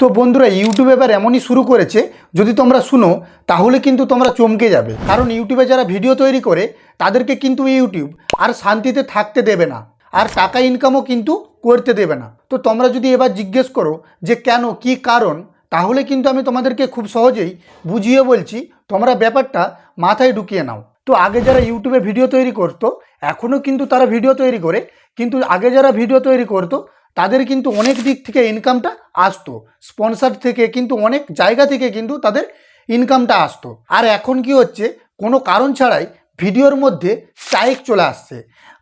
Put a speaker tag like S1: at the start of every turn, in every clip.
S1: তো বন্ধুরা ইউটিউব এবার এমনই শুরু করেছে, যদি তোমরা শুনো, তাহলে কিন্তু তোমরা চমকে যাবে। কারণ ইউটিউবে যারা ভিডিও তৈরি করে, তাদেরকে কিন্তু ইউটিউব আর শান্তিতে থাকতে দেবে না, আর টাকা ইনকামও কিন্তু করতে দেবে না। তো তোমরা যদি এবার জিজ্ঞেস করো যে কেন, কি কারণ, তাহলে কিন্তু আমি তোমাদেরকে খুব সহজেই বুঝিয়ে বলছি, তোমরা ব্যাপারটা মাথায় ঢুকিয়ে নাও। তো আগে যারা ইউটিউবে ভিডিও তৈরি করতো এখনও কিন্তু তারা ভিডিও তৈরি করে, কিন্তু আগে যারা ভিডিও তৈরি করতো তাদের কিন্তু অনেক দিক থেকে ইনকামটা আসতো। স্পন্সার থেকে কিন্তু অনেক জায়গা থেকে কিন্তু তাদের ইনকামটা আসতো। আর এখন কি হচ্ছে, কোনো কারণ ছাড়াই ভিডিওর মধ্যে স্ট্রাইক চলে আসছে।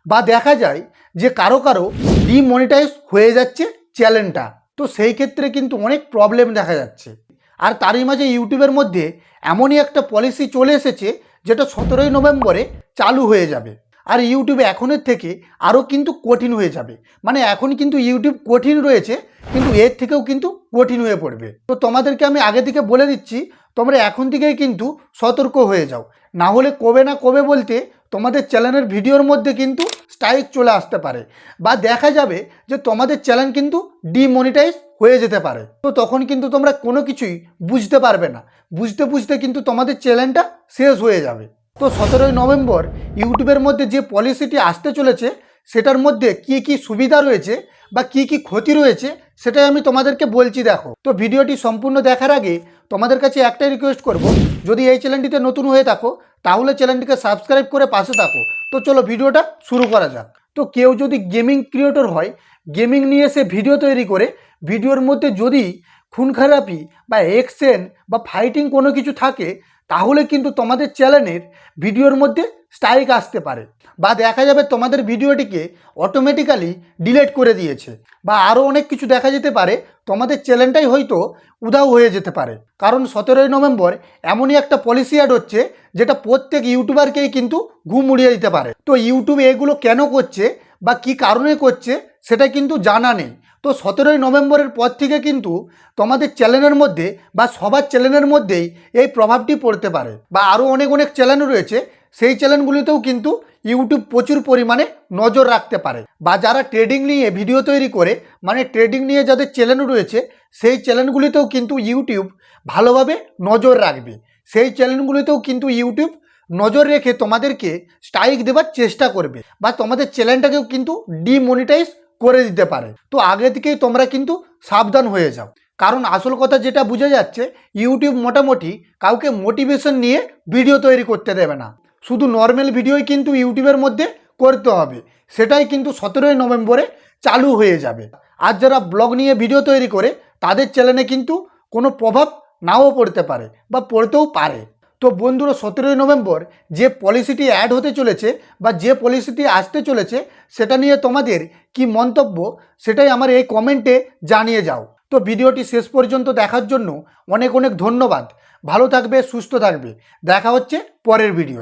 S1: বা দেখা যায় যে কারও কারও ডিমনিটাইজ হয়ে যাচ্ছে চ্যানেলটা তো সেই ক্ষেত্রে কিন্তু অনেক প্রবলেম দেখা যাচ্ছে। আর তারই মাঝে ইউটিউবের মধ্যে এমনই একটা পলিসি চলে এসেছে, যেটা সতেরোই নভেম্বরে চালু হয়ে যাবে। আর ইউটিউবে এখনের থেকে আরও কিন্তু কঠিন হয়ে যাবে। মানে এখন কিন্তু ইউটিউব কঠিন রয়েছে, কিন্তু এর থেকেও কিন্তু কঠিন হয়ে পড়বে। তো তোমাদেরকে আমি আগে থেকে বলে দিচ্ছি, তোমরা এখন থেকেই কিন্তু সতর্ক হয়ে যাও। না হলে কবে না কবে বলতে তোমাদের চ্যানেলের ভিডিওর মধ্যে কিন্তু স্ট্রাইক চলে আসতে পারে বা দেখা যাবে যে তোমাদের চ্যানেল কিন্তু ডিমনিটাইজ হয়ে যেতে পারে। তো তখন কিন্তু তোমরা কোনো কিছুই বুঝতে পারবে না। বুঝতে বুঝতে কিন্তু তোমাদের চ্যানেলটা শেষ হয়ে যাবে। তো সতেরোই নভেম্বর ইউটিউবের মধ্যে যে পলিসিটি আসতে চলেছে, সেটার মধ্যে কি কি সুবিধা রয়েছে বা কি কি ক্ষতি রয়েছে, সেটাই আমি তোমাদেরকে বলছি দেখো। তো ভিডিওটি সম্পূর্ণ দেখার আগে তোমাদের কাছে একটাই রিকোয়েস্ট করব, যদি এই চ্যানেলটিতে নতুন হয়ে থাকো, তাহলে চ্যানেলটিকে সাবস্ক্রাইব করে পাশে থাকো। তো চলো ভিডিওটা শুরু করা যাক। তো কেউ যদি গেমিং ক্রিয়েটর হয় গেমিং নিয়ে সে ভিডিও তৈরি করে ভিডিওর মধ্যে যদি খুন খারাপি বা এক্সেন বা ফাইটিং কোনো কিছু থাকে তাহলে কিন্তু তোমাদের চ্যানেলের ভিডিওর মধ্যে স্ট্রাইক আসতে পারে বা দেখা যাবে তোমাদের ভিডিওটিকে অটোমেটিক্যালি ডিলেট করে দিয়েছে বা আরও অনেক কিছু দেখা যেতে পারে, তোমাদের চ্যানেলটাই হয়তো উধাও হয়ে যেতে পারে। কারণ সতেরোই নভেম্বর এমনই একটা পলিসি অ্যাড হচ্ছে যেটা প্রত্যেক ইউটিউবারকেই কিন্তু ঘুম উড়িয়ে দিতে পারে। তো ইউটিউব এগুলো কেন করছে বা কি কারণে করছে সেটা কিন্তু জানা নেই। তো সতেরোই নভেম্বরের পর থেকে কিন্তু তোমাদের চ্যানেলের মধ্যে বা সবার চ্যানেলের মধ্যেই এই প্রভাবটি পড়তে পারে বা আরও অনেক অনেক চ্যানেল রয়েছে। সেই চ্যানেলগুলিতেও কিন্তু ইউটিউব প্রচুর পরিমাণে নজর রাখতে পারে বা যারা ট্রেডিং নিয়ে ভিডিও তৈরি করে মানে ট্রেডিং নিয়ে যাদের চ্যানেল রয়েছে, সেই চ্যানেলগুলিতেও কিন্তু ইউটিউব ভালোভাবে নজর রাখবে। সেই চ্যানেলগুলিতেও কিন্তু ইউটিউব নজর রেখে তোমাদেরকে স্ট্রাইক দেবার চেষ্টা করবে বা তোমাদের চ্যানেলটাকেও কিন্তু ডিমনিটাইজ করে দিতে পারে। তো আগে থেকেই তোমরা কিন্তু সাবধান হয়ে যাও। কারণ আসল কথা যেটা বোঝা যাচ্ছে ইউটিউব মোটামুটি কাউকে মোটিভেশন নিয়ে ভিডিও তৈরি করতে দেবে না। শুধু নর্মাল ভিডিওই কিন্তু ইউটিউবের মধ্যে করতে হবে। সেটাই কিন্তু সতেরোই নভেম্বরে চালু হয়ে যাবে। আর যারা ব্লগ নিয়ে ভিডিও তৈরি করে, তাদের চ্যানেলে কিন্তু কোনো প্রভাব নাও পড়তে পারে বা পড়তেও পারে। তো বন্ধুরা, সতেরোই নভেম্বর যে পলিসিটি অ্যাড হতে চলেছে বা যে পলিসিটি আসতে চলেছে, সেটা নিয়ে তোমাদের কি মন্তব্য, সেটাই আমার এই কমেন্টে জানিয়ে যাও। তো ভিডিওটি শেষ পর্যন্ত দেখার জন্য অনেক অনেক ধন্যবাদ। ভালো থাকবে, সুস্থ থাকবে। দেখা হচ্ছে পরের ভিডিও